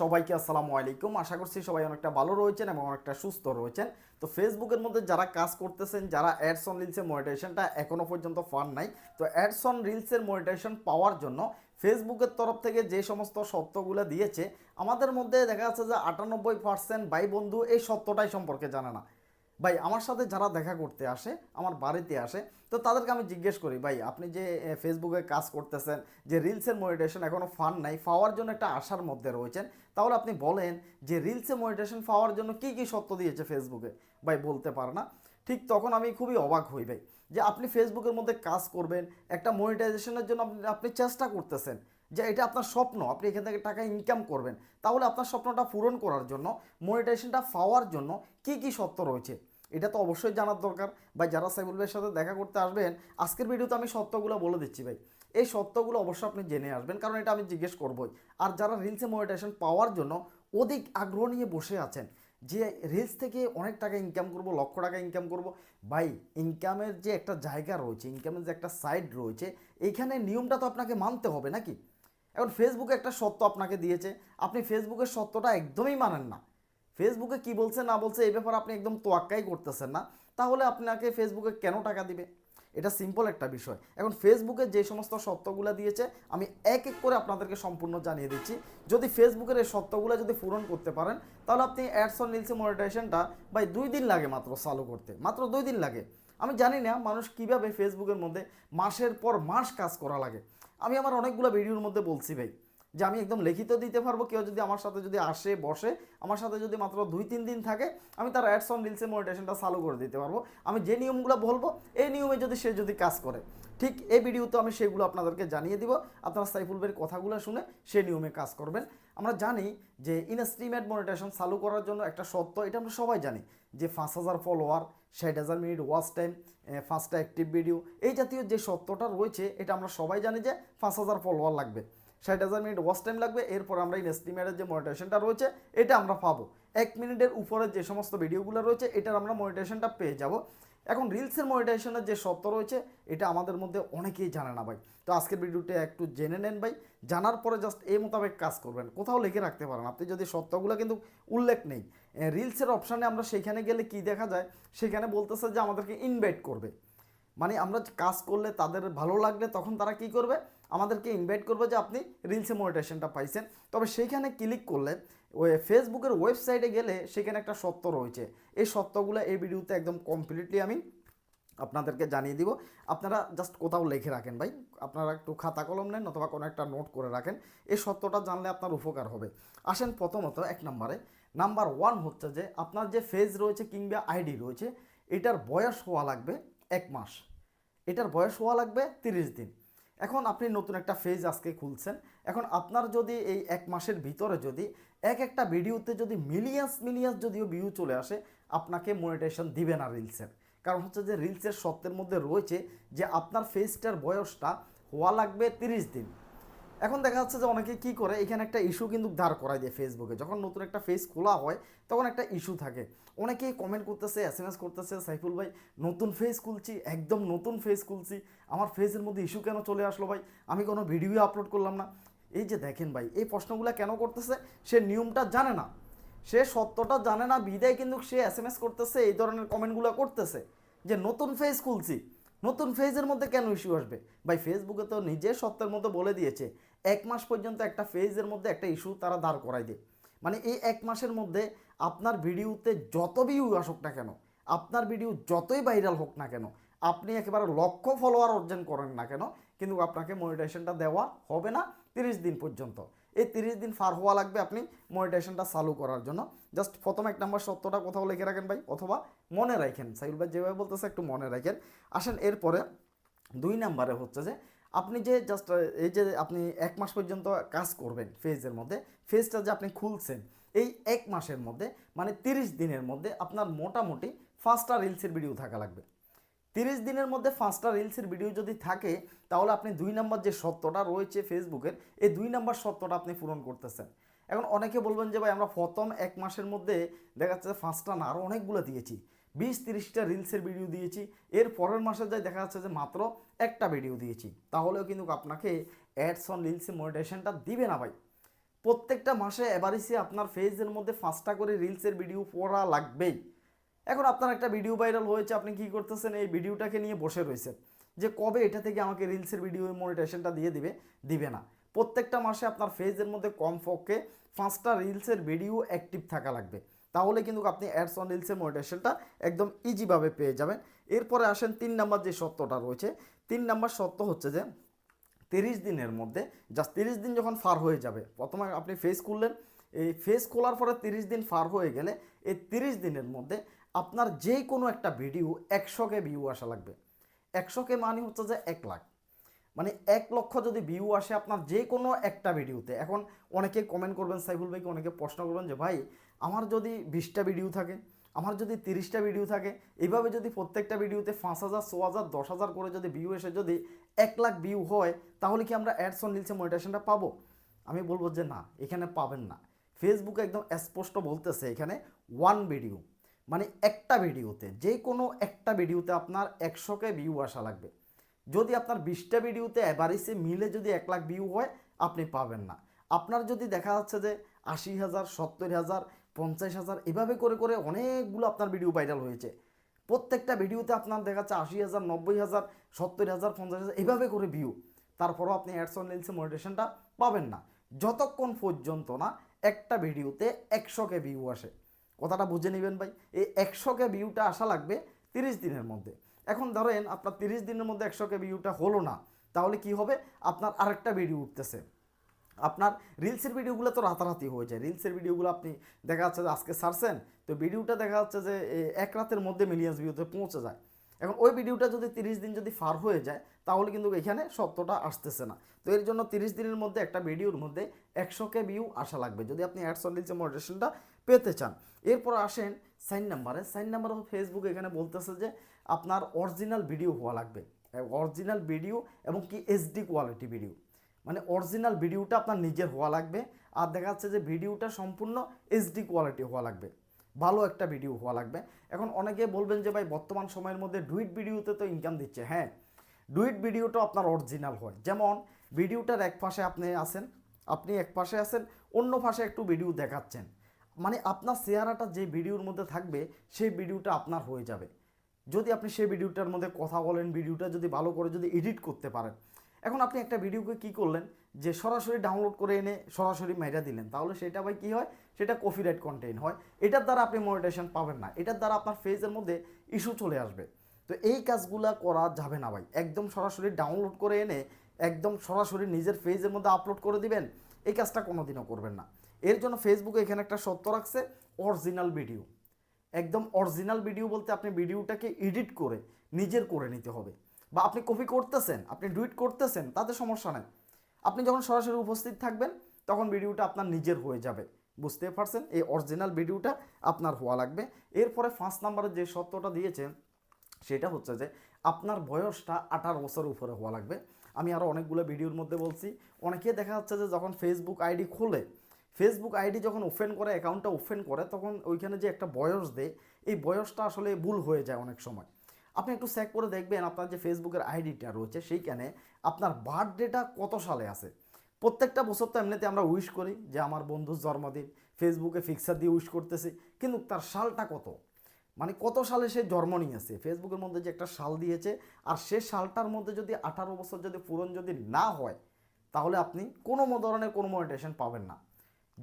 সবাইকে আসসালামু আলাইকুম। আশা করছি সবাই অনেকটা ভালো রয়েছেন এবং অনেকটা সুস্থ রয়েছেন। তো ফেসবুকের মধ্যে যারা কাজ করতেছেন, যারা অ্যাডস অন রিলসের মনিটাইজেশনটা এখনও পর্যন্ত পান নাই, তো অ্যাডস অন রিলসের মনিটাইজেশন পাওয়ার জন্য ফেসবুকের তরফ থেকে যে সমস্ত সত্যগুলো দিয়েছে, আমাদের মধ্যে দেখা যাচ্ছে যে আটানব্বই পার্সেন্ট ভাই বন্ধু এই সত্যটাই সম্পর্কে জানে না। ভাই, আমার সাথে যারা দেখা করতে আসে, আমার বাড়িতে আসে, তো তাদেরকে আমি জিজ্ঞেস করি, ভাই, আপনি যে ফেসবুকে কাজ করতেছেন, যে রিলসের মনিটেশন এখনও ফান নাই, পাওয়ার জন্য একটা আশার মধ্যে রয়েছেন, তাহলে আপনি বলেন যে রিলসে মনিটেশন পাওয়ার জন্য কি কি সত্য দিয়েছে ফেসবুকে ভাই, বলতে পারে না। ঠিক তখন আমি খুবই অবাক হই, ভাই, যে আপনি ফেসবুকের মধ্যে কাজ করবেন, একটা মনিটাইজেশনের জন্য আপনি আপনি চেষ্টা করতেছেন, যে এটা আপনার স্বপ্ন, আপনি এখান থেকে টাকা ইনকাম করবেন, তাহলে আপনার স্বপ্নটা পূরণ করার জন্য মনিটাইজেশনটা পাওয়ার জন্য কি কি সত্য রয়েছে? এটা তো অবশ্যই জানার দরকার। ভাই, যারা সাইবুল সাথে দেখা করতে আসবেন, আজকের ভিডিওতে আমি সত্যগুলো বলে দিচ্ছি ভাই। এই সত্যগুলো অবশ্যই আপনি জেনে আসবেন, কারণ এটা আমি জিজ্ঞেস করবই। আর যারা রিলসে মনিটাইজেশন পাওয়ার জন্য অধিক আগ্রহ নিয়ে বসে আছেন, যে রিলস থেকে অনেক টাকা ইনকাম করব, লক্ষ টাকা ইনকাম করব, ভাই ইনকামের যে একটা জায়গা রয়েছে ইনকামের যে একটা সাইড রয়েছে এইখানে নিয়মটা তো আপনাকে মানতে হবে নাকি? এখন ফেসবুকে একটা সত্য আপনাকে দিয়েছে। আপনি ফেসবুকের সত্যটা একদমই মানেন না। ফেসবুকে কি বলছে, না বলছে, এই ব্যাপারে আপনি একদম তোয়াক্কাই করতেছেন না। তাহলে আপনাকে ফেসবুকে কেন টাকা দিবে? এটা সিম্পল একটা বিষয়। এখন ফেসবুকে যে সমস্ত সত্যগুলো দিয়েছে, আমি এক এক করে আপনাদেরকে সম্পূর্ণ জানিয়ে দিচ্ছি। যদি ফেসবুকের এই সত্যগুলো যদি পূরণ করতে পারেন, তাহলে আপনি অ্যাডস অন রিলসে মনিটাইজেশনটা ভাই দুই দিন লাগে মাত্র চালু করতে। মাত্র দুই দিন লাগে। আমি জানি না মানুষ কীভাবে ফেসবুকের মধ্যে মাসের পর মাস কাজ করা লাগে। আমি আমার অনেকগুলো ভিডিওর মধ্যে বলছি ভাই যে আমি একদম লিখিত দিতে পারব, কেউ যদি আমার সাথে যদি আসে, বসে, আমার সাথে যদি মাত্র দুই, তিন দিন থাকে, আমি তার অ্যাডস অন রিলসে মনিটেশনটা চালু করে দিতে পারব। আমি যে নিয়মগুলো বলব, এই নিয়মে যদি সে যদি কাজ করে, ঠিক এই ভিডিওতে আমি সেগুলো আপনাদেরকে জানিয়ে দিব। আপনারা সাইফুল ভাইয়ের কথাগুলো শুনে সে নিয়মে কাজ করবেন। আমরা জানি যে ইনস্ট্রিমেট মনিটেশন চালু করার জন্য একটা সত্য এটা আমরা সবাই জানি, যে পাঁচ হাজার ফলোয়ার ষাট হাজার মিনিট ওয়াচ টাইম পাঁচটা অ্যাক্টিভ ভিডিও এই জাতীয় যে সত্যটা রয়েছে, এটা আমরা সবাই জানি যে পাঁচ হাজার ফলোয়ার লাগবে। ষাট হাজার মিনিট ওয়াচ টাইম লাগবে, এরপর আমরা ইনস্টিমেটের যে মনিটেশনটা রয়েছে, এটা আমরা পাবো। এক মিনিটের উপরে যে সমস্ত ভিডিওগুলো রয়েছে, এটার আমরা মনিটেশনটা পেয়ে যাব। এখন রিলসের মনিটেশনের যে সত্য রয়েছে, এটা আমাদের মধ্যে অনেকেই জানে না ভাই। তো আজকের ভিডিওটা একটু জেনে নেন ভাই, জানার পরে জাস্ট এই মোতাবেক কাজ করবেন। কোথাও লিখে রাখতে পারেন, আপনি যদি শর্তগুলো কিন্তু উল্লেখ নেই। রিলসের অপশানে আমরা সেখানে গেলে কি দেখা যায়? সেখানে বলতেছে যে আমাদেরকে ইনভাইট করবে। মানে আমরা কাজ করলে তাদের ভালো লাগলে তখন তারা কি করবে? আমাদেরকে ইনভাইট করবে যে আপনি রিলসে মনিটেশনটা পাইছেন। তবে সেইখানে ক্লিক করলে ওই ফেসবুকের ওয়েবসাইটে গেলে সেখানে একটা সত্য রয়েছে। এই সত্যগুলো এই ভিডিওতে একদম কমপ্লিটলি আমি আপনাদেরকে জানিয়ে দিব। আপনারা জাস্ট কোথাও লিখে রাখেন ভাই। আপনারা একটু খাতা কলম নেন অথবা কোনো একটা নোট করে রাখেন। এই সত্যটা জানলে আপনার উপকার হবে। আসেন প্রথমত এক নম্বরে। নাম্বার ওয়ান হচ্ছে যে আপনার যে ফেজ রয়েছে কিংবা আইডি রয়েছে, এটার বয়স হওয়া লাগবে এক মাস। এটার বয়স হওয়া লাগবে তিরিশ দিন। এখন আপনি নতুন একটা ফেজ আজকে খুলছেন। এখন আপনার যদি এই এক মাসের ভিতরে যদি এক একটা ভিডিওতে যদি মিলিয়ান্স মিলিয়ান্স যদিও ভিউ চলে আসে, আপনাকে মনিটেশন দিবে না রিলসের কারণ হচ্ছে যে রিলসের সত্যের মধ্যে রয়েছে যে আপনার ফেজটার বয়সটা হওয়া লাগবে তিরিশ দিন। এখন দেখা যাচ্ছে যে অনেকে কি করে, এখানে একটা ইস্যু কিন্তু দাঁড় করায় দেয় ফেসবুকে যখন নতুন একটা ফেস খোলা হয়, তখন একটা ইস্যু থাকে। অনেকেই কমেন্ট করতেছে এস এম এস করতেছে, সাইফুল ভাই, নতুন ফেস খুলছি, একদম নতুন ফেস খুলছি। আমার ফেসের মধ্যে ইস্যু কেন চলে আসলো ভাই? আমি কোনো ভিডিও আপলোড করলাম না। এই যে দেখেন ভাই, এই প্রশ্নগুলো কেন করতেছে? সে নিয়মটা জানে না। সে সত্যটা জানে না, বিদায় কিন্তু সে এস এম এস করতেছে, এই ধরনের কমেন্টগুলো করতেছে যে, নতুন ফেস খুলছি। নতুন ফেজের মধ্যে কেন ইস্যু আসবে? ভাই ফেসবুকে তো নিজের সত্যের মতো বলে দিয়েছে। এক মাস পর্যন্ত একটা ফেজের মধ্যে একটা ইস্যু তারা দাঁড় করাই দেয়। মানে এই এক মাসের মধ্যে আপনার ভিডিওতে যত ভিউ আসুক না কেন, আপনার ভিডিও যতই ভাইরাল হোক না কেন, আপনি একেবারে লক্ষ ফলোয়ার অর্জন করেন না কেন, কিন্তু আপনাকে মনিটাইজেশনটা দেওয়া হবে না তিরিশ দিন পর্যন্ত। এই তিরিশ দিন পার হওয়া লাগবে আপনি মনিটাইজেশনটা চালু করার জন্য। জাস্ট প্রথম এক নম্বর সত্যটা কোথাও লিখে রাখেন ভাই, অথবা মনে রাখেন। সাইল ভাই যেভাবে বলতেছে একটু মনে রাখেন। আসেন এরপরে দুই নাম্বারে হচ্ছে যে আপনি যে জাস্ট এই যে আপনি এক মাস পর্যন্ত কাজ করবেন ফেজের মধ্যে ফেজটা যে আপনি খুলছেন, এই এক মাসের মধ্যে মানে তিরিশ দিনের মধ্যে আপনার মোটামুটি পাঁচটা রিলসের ভিডিও থাকা লাগবে। তিরিশ দিনের মধ্যে পাঁচটা রিলসের ভিডিও যদি থাকে, তাহলে আপনি দুই নম্বর যে সত্যটা রয়েছে ফেসবুকের, এই দুই নম্বর সত্যটা আপনি পূরণ করতেছেন। এখন অনেকে বলবেন যে ভাই, আমরা প্রথম এক মাসের মধ্যে দেখা যাচ্ছে পাঁচটা না আরও অনেকগুলো দিয়েছি। বিশ তিরিশটা রিলসের ভিডিও দিয়েছি। এর পরের মাসে যাই দেখা যাচ্ছে যে মাত্র একটা ভিডিও দিয়েছি। তাহলেও কিন্তু আপনাকে অ্যাডস অন রিলসে মনিটেশনটা দিবে না ভাই। প্রত্যেকটা মাসে এবারিসে আপনার ফেজের মধ্যে পাঁচটা করে রিলসের ভিডিও পড়া লাগবেই। এখন আপনার একটা ভিডিও ভাইরাল হয়েছে, আপনি কি করতেছেন? এই ভিডিওটাকে নিয়ে বসে রয়েছেন। যে কবে এটা থেকে আমাকে রিলসের ভিডিও মনিটেশনটা দিয়ে দিবে দিবে না। প্রত্যেকটা মাসে আপনার ফেজের মধ্যে কমপক্ষে পাঁচটা রিলসের ভিডিও অ্যাক্টিভ থাকা লাগবে। তাহলে কিন্তু আপনি অ্যাডস অন রিলসের মনিটেশনটা একদম ইজিভাবে পেয়ে যাবেন। এরপরে আসেন তিন নাম্বার যে সত্যটা রয়েছে, তিন নাম্বার সত্য হচ্ছে যে তিরিশ দিনের মধ্যে জাস্ট তিরিশ দিন যখন ফার হয়ে যাবে, প্রথমে আপনি ফেস খুললেন, এই ফেস খোলার পরে তিরিশ দিন ফার হয়ে গেলে এই তিরিশ দিনের মধ্যে আপনার যে কোনো একটা ভিডিও একশোকে ভিউ আসা লাগবে। একশোকে মানে হচ্ছে যে এক লাখ। মানে এক লক্ষ যদি ভিউ আসে আপনার যে কোনো একটা ভিডিওতে এখন অনেকে কমেন্ট করবেন, সাইফুল ভাইকে অনেকে প্রশ্ন করবেন যে, ভাই, আমার যদি বিশটা ভিডিও থাকে, আমার যদি তিরিশটা ভিডিও থাকে এইভাবে যদি প্রত্যেকটা ভিডিওতে পাঁচ হাজার, ছ হাজার, দশ হাজার করে যদি ভিউ এসে যদি এক লাখ ভিউ হয়, তাহলে কি আমরা অ্যাডস অন রিলসে মনিটেশনটা পাবো? আমি বলব যে, না, এখানে পাবেন না। ফেসবুকে একদম স্পষ্ট বলতেছে এখানে ওয়ান ভিডিও মানে একটা ভিডিওতে যে কোনো একটা ভিডিওতে আপনার একশোকে ভিউ আসা লাগবে। যদি আপনার বিশটা ভিডিওতে অ্যাভারেজে মিলে যদি এক লাখ ভিউ হয়, আপনি পাবেন না। আপনার যদি দেখা যাচ্ছে যে আশি হাজার, সত্তর হাজার, পঞ্চাশ হাজার, এভাবে করে করে অনেকগুলো আপনার ভিডিও ভাইরাল হয়েছে। প্রত্যেকটা ভিডিওতে আপনার দেখা যাচ্ছে আশি হাজার, নব্বই হাজার, সত্তর হাজার, পঞ্চাশ হাজার, এভাবে করে ভিউ তারপরও আপনি অ্যাডস অন রিলসে মনিটেশনটা পাবেন না। যতক্ষণ পর্যন্ত না একটা ভিডিওতে একশোকে ভিউ আসে। কথাটা বুঝে নেবেন ভাই। এই একশোকে ভিউটা আসা লাগবে তিরিশ দিনের মধ্যে। এখন ধরেন আপনার তিরিশ দিনের মধ্যে একশোকে ভিউটা হলো না, তাহলে কি হবে? আপনার আরেকটা ভিডিও উঠতেছে। আপনার রিলসের ভিডিওগুলো তো রাতারাতি হয়ে যায়। রিলসের ভিডিওগুলো আপনি দেখা যাচ্ছে যে আজকে সারছেন তো ভিডিওটা দেখা যাচ্ছে যে এক রাতের মধ্যে মিলিয়ন্স ভিউতে পৌঁছে যায়। এখন ওই ভিডিওটা যদি তিরিশ দিন যদি ফার হয়ে যায়, তাহলে কিন্তু এখানে সত্যটা আসতেছে না। তো এর জন্য তিরিশ দিনের মধ্যে একটা ভিডিওর মধ্যে একশো কে ভিউ আসা লাগবে। যদি আপনি অ্যাডস অন রিলসের মডারেশনটা পেতে চান। এরপর আসেন সাইন নাম্বারে। সাইন নাম্বার ফেসবুক এখানে বলতেছে যে আপনার অরিজিনাল ভিডিও হওয়া লাগবে। অরিজিনাল ভিডিও এবং কি এইচডি কোয়ালিটি ভিডিও মানে অরিজিনাল ভিডিওটা আপনার নিজের হওয়া লাগবে আর দেখা যাচ্ছে যে ভিডিওটা সম্পূর্ণ এইচডি কোয়ালিটি হওয়া লাগবে। ভালো একটা ভিডিও হওয়া লাগবে। এখন অনেকে বলবেন যে ভাই বর্তমান সময়ের মধ্যে ডুইট ভিডিওতে তো ইনকাম দিচ্ছে। হ্যাঁ ডুইট ভিডিওটা আপনার অরিজিনাল হয়। যেমন ভিডিওটার এক পাশে আপনি আছেন, আপনি এক পাশে আছেন, অন্য পাশে একটু ভিডিও দেখাচ্ছেন। মানে আপনার চেহারাটা যে ভিডিওর মধ্যে থাকবে, সেই ভিডিওটা আপনার হয়ে যাবে। যদি আপনি সেই ভিডিওটার মধ্যে কথা বলেন, ভিডিওটা যদি ভালো করে যদি এডিট করতে পারেন। এখন আপনি একটা ভিডিওকে কি করলেন? যে সরাসরি ডাউনলোড করে এনে সরাসরি মেরা দিলেন। তাহলে সেটা ভাই কী হয়? সেটা কপিরাইট কন্টেন্ট হয়। এটার দ্বারা আপনি মনিটেশন পাবেন না। এটার দ্বারা আপনার ফেজের মধ্যে ইস্যু চলে আসবে। তো এই কাজগুলা করা যাবে না ভাই। একদম সরাসরি ডাউনলোড করে এনে, একদম সরাসরি নিজের ফেজের মধ্যে আপলোড করে দিবেন, এই কাজটা কোনোদিনও করবেন না। এর জন্য ফেসবুকে এখানে একটা সত্য রাখছে অরিজিনাল ভিডিও একদম অরিজিনাল ভিডিও বলতে আপনি ভিডিওটাকে এডিট করে নিজের করে নিতে হবে। বা আপনি কপি করতেছেন, আপনি ডুইট করতেছেন, তাতে সমস্যা নেই। আপনি যখন সরাসরি উপস্থিত থাকবেন, তখন ভিডিওটা আপনার নিজের হয়ে যাবে। বুঝতে পারছেন? এই অরিজিনাল ভিডিওটা আপনার হওয়া লাগবে। এরপরে ফার্স্ট নাম্বারে যে সত্যটা দিয়েছে, সেটা হচ্ছে যে আপনার বয়সটা আঠারো বছরের উপরে হওয়া লাগবে। আমি আরও অনেকগুলো ভিডিওর মধ্যে বলছি। অনেকে দেখা যাচ্ছে যে যখন ফেসবুক আইডি খোলে ফেসবুক আইডি যখন ওপেন করে অ্যাকাউন্টটা ওপেন করে, তখন ওইখানে যে একটা বয়স দেয়, এই বয়সটা আসলে ভুল হয়ে যায় অনেক সময়। আপনি একটু চেক করে দেখবেন আপনার যে ফেসবুকের আইডিটা রয়েছে, সেইখানে আপনার বার্থডেটা কত সালে আছে? প্রত্যেকটা বছর তো এমনিতে আমরা উইশ করি যে আমার বন্ধুর জন্মদিন ফেসবুকে ফিক্সার দিয়ে উইশ করতেছি, কিন্তু তার সালটা কত? মানে কত সালে সে জন্ম নিয়েছে? ফেসবুকের মধ্যে যে একটা সাল দিয়েছে, আর সে সালটার মধ্যে যদি আঠারো বছর যদি পূরণ যদি না হয়, তাহলে আপনি কোনো ধরনের কোনো মনিটেশন পাবেন না।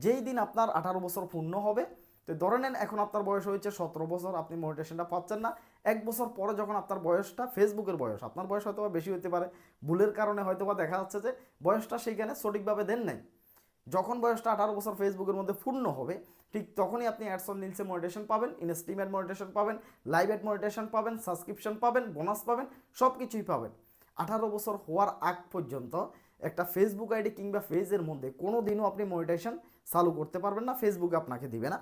যেই দিন আপনার আঠারো বছর পূর্ণ হবে, তো ধরে নেন এখন আপনার বয়স হয়েছে সতেরো বছর, আপনি মনিটেশনটা পাচ্ছেন না। এক বছর পরে যখন আপনার বয়সটা ফেসবুকের বয়স, আপনার বয়স হয়তো বেশি হতে পারে। ভুলের কারণে হয়তো বা দেখা যাচ্ছে যে, বয়সটা সেইখানে সঠিকভাবে দেন নাই। যখন বয়সটা আঠারো বছর ফেসবুকের মধ্যে পূর্ণ হবে, ঠিক তখনই আপনি অ্যাডস অন রিলসে মনিটেশন পাবেন ইনস্ট্রিম অ্যাড মনিটেশন পাবেন লাইভ অ্যাড মনিটেশন পাবেন সাবস্ক্রিপশন পাবেন বোনাস পাবেন সব কিছুই পাবেন। আঠারো বছর হওয়ার আগ পর্যন্ত একটা ফেসবুক আইডি কিংবা ফেজের মধ্যে কোনো দিনও আপনি মনিটেশন চালু করতে পারবেন না ফেসবুকে আপনাকে দিবে না।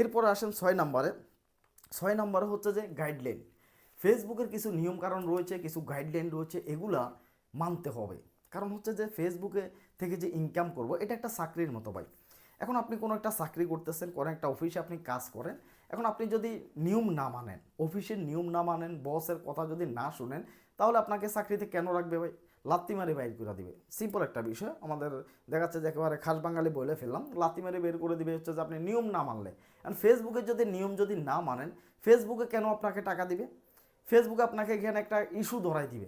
এরপরে আসেন ছয় নম্বরে। ছয় নম্বরে হচ্ছে যে গাইডলাইন ফেসবুকের কিছু নিয়মকানুন রয়েছে, কিছু গাইডলাইন রয়েছে, এগুলা মানতে হবে। কারণ হচ্ছে যে ফেসবুকে থেকে যে ইনকাম করব, এটা একটা চাকরির মতো ভাই। এখন আপনি কোনো একটা চাকরি করতেছেন, কোনো একটা অফিসে আপনি কাজ করেন, এখন আপনি যদি নিয়ম না মানেন অফিসের নিয়ম না মানেন বসের কথা যদি না শুনেন, তাহলে আপনাকে চাকরিতে কেন রাখবে ভাই? লাত্তি মারি বাইর করে দিবে। সিম্পল একটা বিষয়। আমাদের দেখাচ্ছে যে একেবারে খাস বাঙালি বলে ফেললাম। লাত্তি মারি বের করে দিবে হচ্ছে যে আপনি নিয়ম না মানলে। কারণ ফেসবুকে যদি নিয়ম যদি না মানেন ফেসবুকে কেন আপনাকে টাকা দিবে? ফেসবুকে আপনাকে এখানে একটা ইস্যু ধরাই দিবে।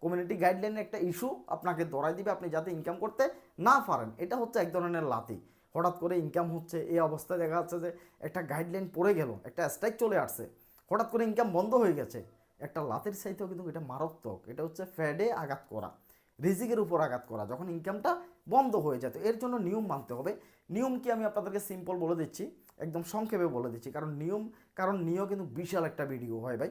কমিউনিটি গাইডলাইনের একটা ইস্যু আপনাকে ধরাই দিবে আপনি যাতে ইনকাম করতে না পারেন। এটা হচ্ছে এক ধরনের লাতি হঠাৎ করে ইনকাম হচ্ছে, এই অবস্থায় দেখা যাচ্ছে যে একটা গাইডলাইন পড়ে গেল, একটা স্ট্রাইক চলে আসছে। হঠাৎ করে ইনকাম বন্ধ হয়ে গেছে। একটা লাতের চাইতেও কিন্তু এটা মারাত্মক। এটা হচ্ছে ফ্যাডে আঘাত করা, রিজিকের উপর আঘাত করা, যখন ইনকামটা বন্ধ হয়ে যায়। তো এর জন্য নিয়ম মানতে হবে। নিয়ম কি আমি আপনাদেরকে সিম্পল বলে দিচ্ছি, একদম সংক্ষেপে বলে দিচ্ছি। কারণ নিয়ম কারণ নিয়ম কিন্তু বিশাল একটা ভিডিও হয় ভাই।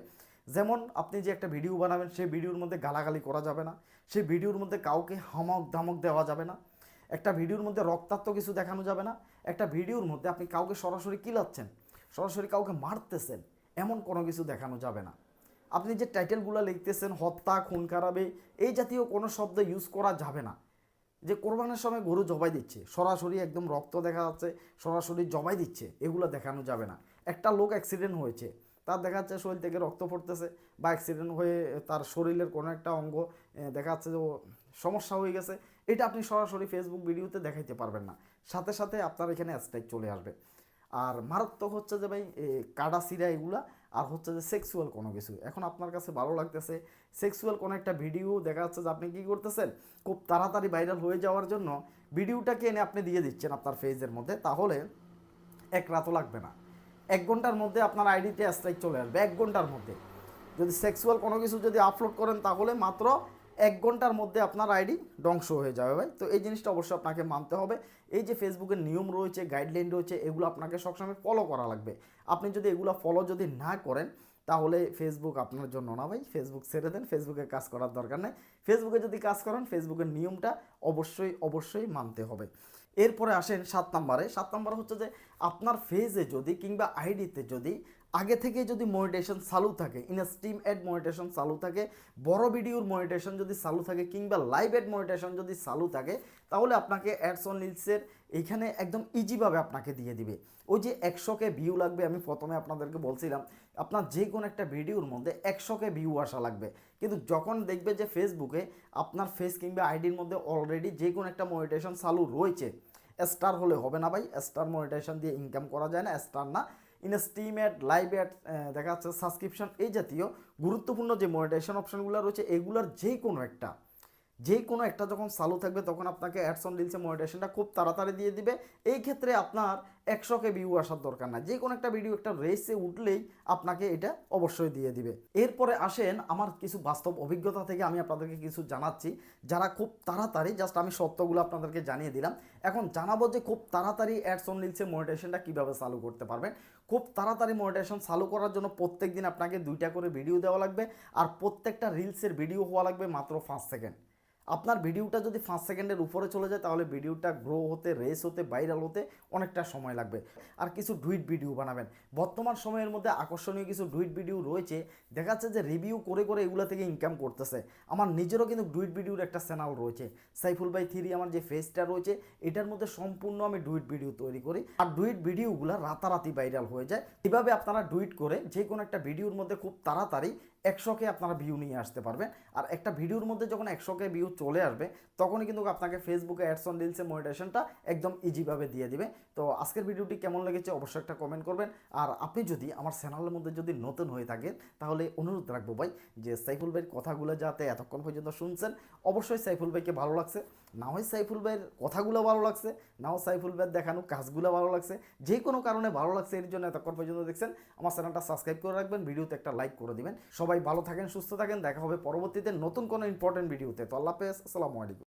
যেমন আপনি যে একটা ভিডিও বানাবেন, সেই ভিডিওর মধ্যে গালাগালি করা যাবে না। সেই ভিডিওর মধ্যে কাউকে হামক ধামক দেওয়া যাবে না। একটা ভিডিওর মধ্যে রক্তাক্ত কিছু দেখানো যাবে না। একটা ভিডিওর মধ্যে আপনি কাউকে সরাসরি কিলাচ্ছেন সরাসরি কাউকে মারতেছেন, এমন কোনো কিছু দেখানো যাবে না। আপনি যে টাইটেলগুলো লিখতেছেন, হত্যা, খুন খারাপে, এই জাতীয় কোনো শব্দ ইউজ করা যাবে না। যে কোরবানের সময় গরু জবাই দিচ্ছে, সরাসরি একদম রক্ত দেখা যাচ্ছে, সরাসরি জবাই দিচ্ছে, এগুলো দেখানো যাবে না। একটা লোক অ্যাক্সিডেন্ট হয়েছে, তার দেখা যাচ্ছে শরীর থেকে রক্ত পড়তেছে বা অ্যাক্সিডেন্ট হয়ে তার শরীরের কোনো একটা অঙ্গ দেখা যাচ্ছে যে সমস্যা হয়ে গেছে, এটা আপনি সরাসরি ফেসবুক ভিডিওতে দেখাইতে পারবেন না। সাথে সাথে আপনার এখানে স্ট্রাইক চলে আসবে। আর মারাত্মক হচ্ছে যে ভাই কাডা সিরা, এগুলা আর হচ্ছে যে সেক্সুয়াল কোনো কিছু। এখন আপনার কাছে ভালো লাগতেছে সেক্সুয়াল কোনো একটা ভিডিও দেখা যাচ্ছে যে আপনি কী করতেছেন? খুব তাড়াতাড়ি ভাইরাল হয়ে যাওয়ার জন্য ভিডিওটাকে এনে আপনি দিয়ে দিচ্ছেন আপনার ফেজের মধ্যে, তাহলে এক রাতও লাগবে না। এক ঘণ্টার মধ্যে আপনার আইডিতে স্ট্রাইক চলে আসবে, এক ঘণ্টার মধ্যে। যদি সেক্সুয়াল কোনো কিছু যদি আপলোড করেন, তাহলে মাত্র এক ঘণ্টার মধ্যে আপনার আইডি ধ্বংস হয়ে যাবে ভাই। তো এই জিনিসটা অবশ্যই আপনাকে মানতে হবে। এই যে ফেসবুকের নিয়ম রয়েছে গাইডলাইন রয়েছে, এগুলো আপনাকে সবসময় ফলো করা লাগবে। আপনি যদি এগুলো ফলো যদি না করেন, তাহলে ফেসবুক আপনার জন্য না ভাই। ফেসবুক ছেড়ে দেন ফেসবুকে কাজ করার দরকার নেই। ফেসবুকে যদি কাজ করেন ফেসবুকের নিয়মটা অবশ্যই অবশ্যই মানতে হবে। এরপরে আসেন সাত নম্বরে। সাত নম্বর হচ্ছে যে, আপনার ফেজে যদি কিংবা আইডিতে যদি আগে থেকে যদি মনিটেশন চালু থাকে ইন স্টিম অ্যাড মনিটেশন চালু থাকে, বড় ভিডিওর মনিটেশন যদি চালু থাকে, কিংবা লাইভ অ্যাড মনিটেশন যদি চালু থাকে, তাহলে আপনাকে অ্যাডস অন রিলসের এইখানে একদম ইজিভাবে আপনাকে দিয়ে দিবে। ওই যে একশোকে ভিউ লাগবে, আমি প্রথমে আপনাদেরকে বলছিলাম, আপনার যে কোনো একটা ভিডিওর মধ্যে একশোকে ভিউ আসা লাগবে। কিন্তু যখন দেখবে যে ফেসবুকে আপনার ফেস কিংবা আইডির মধ্যে অলরেডি যে কোনো একটা মনিটেশন চালু রয়েছে স্টার হলে হবে না ভাই স্টার মনিটেশন দিয়ে ইনকাম করা যায় না স্টার না। In stream ad live ad দেখা যাচ্ছে সাবস্ক্রিপশন এই জাতীয় গুরুত্বপূর্ণ যে মনিটেশন অপশানগুলো রয়েছে, এগুলোর যে কোনো একটা যে কোনো একটা যখন চালু থাকবে, তখন আপনাকে অ্যাডস অন রিলসে মনিটেশনটা খুব তাড়াতাড়ি দিয়ে দিবে। এই ক্ষেত্রে আপনার একশোকে ভিউ আসার দরকার না। যে কোনো একটা ভিডিও একটা রেসে উঠলেই আপনাকে এটা অবশ্যই দিয়ে দিবে। এরপরে আসেন আমার কিছু বাস্তব অভিজ্ঞতা থেকে আমি আপনাদেরকে কিছু জানাচ্ছি। যারা খুব তাড়াতাড়ি জাস্ট আমি সত্যগুলো আপনাদেরকে জানিয়ে দিলাম। এখন জানাব যে খুব তাড়াতাড়ি অ্যাডস অন রিলসে মনিটেশনটা কীভাবে চালু করতে পারবেন। খুব তাড়াতাড়ি মনিটেশন চালু করার জন্য প্রত্যেক দিন আপনাকে দুইটা করে ভিডিও দেওয়া লাগবে। আর প্রত্যেকটা রিলসের ভিডিও হওয়া লাগবে মাত্র পাঁচ সেকেন্ড আপনার ভিডিওটা যদি পাঁচ সেকেন্ডের উপরে চলে যায়, তাহলে ভিডিওটা গ্রো হতে রেস হতে ভাইরাল হতে অনেকটা সময় লাগবে। আর কিছু ডুইট ভিডিও বানাবেন। বর্তমান সময়ের মধ্যে আকর্ষণীয় কিছু ডুইট ভিডিও রয়েছে। দেখা যাচ্ছে যে রিভিউ করে করে এগুলো থেকে ইনকাম করতেছে। আমার নিজেরও কিন্তু ডুইট ভিডিওর একটা চ্যানেল রয়েছে। সাইফুল বাই থ্রি আমার যে ফেসটা রয়েছে, এটার মধ্যে সম্পূর্ণ আমি ডুইট ভিডিও তৈরি করি। আর ডুইট ভিডিওগুলো রাতারাতি ভাইরাল হয়ে যায়। এভাবে আপনারা ডুইট করে যে কোনো একটা ভিডিওর মধ্যে খুব তাড়াতাড়ি একশোকে আপনারা ভিউ নিয়ে আসতে পারবেন। আর একটা ভিডিওর মধ্যে যখন একশোকে ভিউ চলে আসবে তখনই কিন্তু আপনাকে ফেসবুকে অ্যাডস অন রিলসে মনিটেশনটা একদম ইজিভাবে দিয়ে দিবে। তো আজকের ভিডিওটি কেমন লেগেছে অবশ্যই একটা কমেন্ট করবেন। আর আপনি যদি আমার চ্যানেলের মধ্যে যদি নতুন হয়ে থাকেন, তাহলে অনুরোধ রাখব ভাই যে সাইফুল ভাইয়ের কথাগুলো যাতে এতক্ষণ পর্যন্ত শুনছেন, অবশ্যই সাইফুল ভাইকে ভালো লাগছে। না হয় সাইফুল ভাইয়ের কথাগুলো ভালো লাগছে নাও সাইফুল ভাইয়ের দেখানো কাজগুলো ভালো লাগছে, যে কোনো কারণে ভালো লাগছে এর জন্য এতক্ষণ পর্যন্ত দেখছেন, আমার চ্যানেলটা সাবস্ক্রাইব করে রাখবেন, ভিডিওতে একটা লাইক করে দিবেন। সবাই ভালো থাকেন, সুস্থ থাকেন, দেখা হবে পরবর্তীতে নতুন কোনো ইম্পর্টেন্ট ভিডিওতে তো আল্লাহ হাফেজ, আসসালামু আলাইকুম।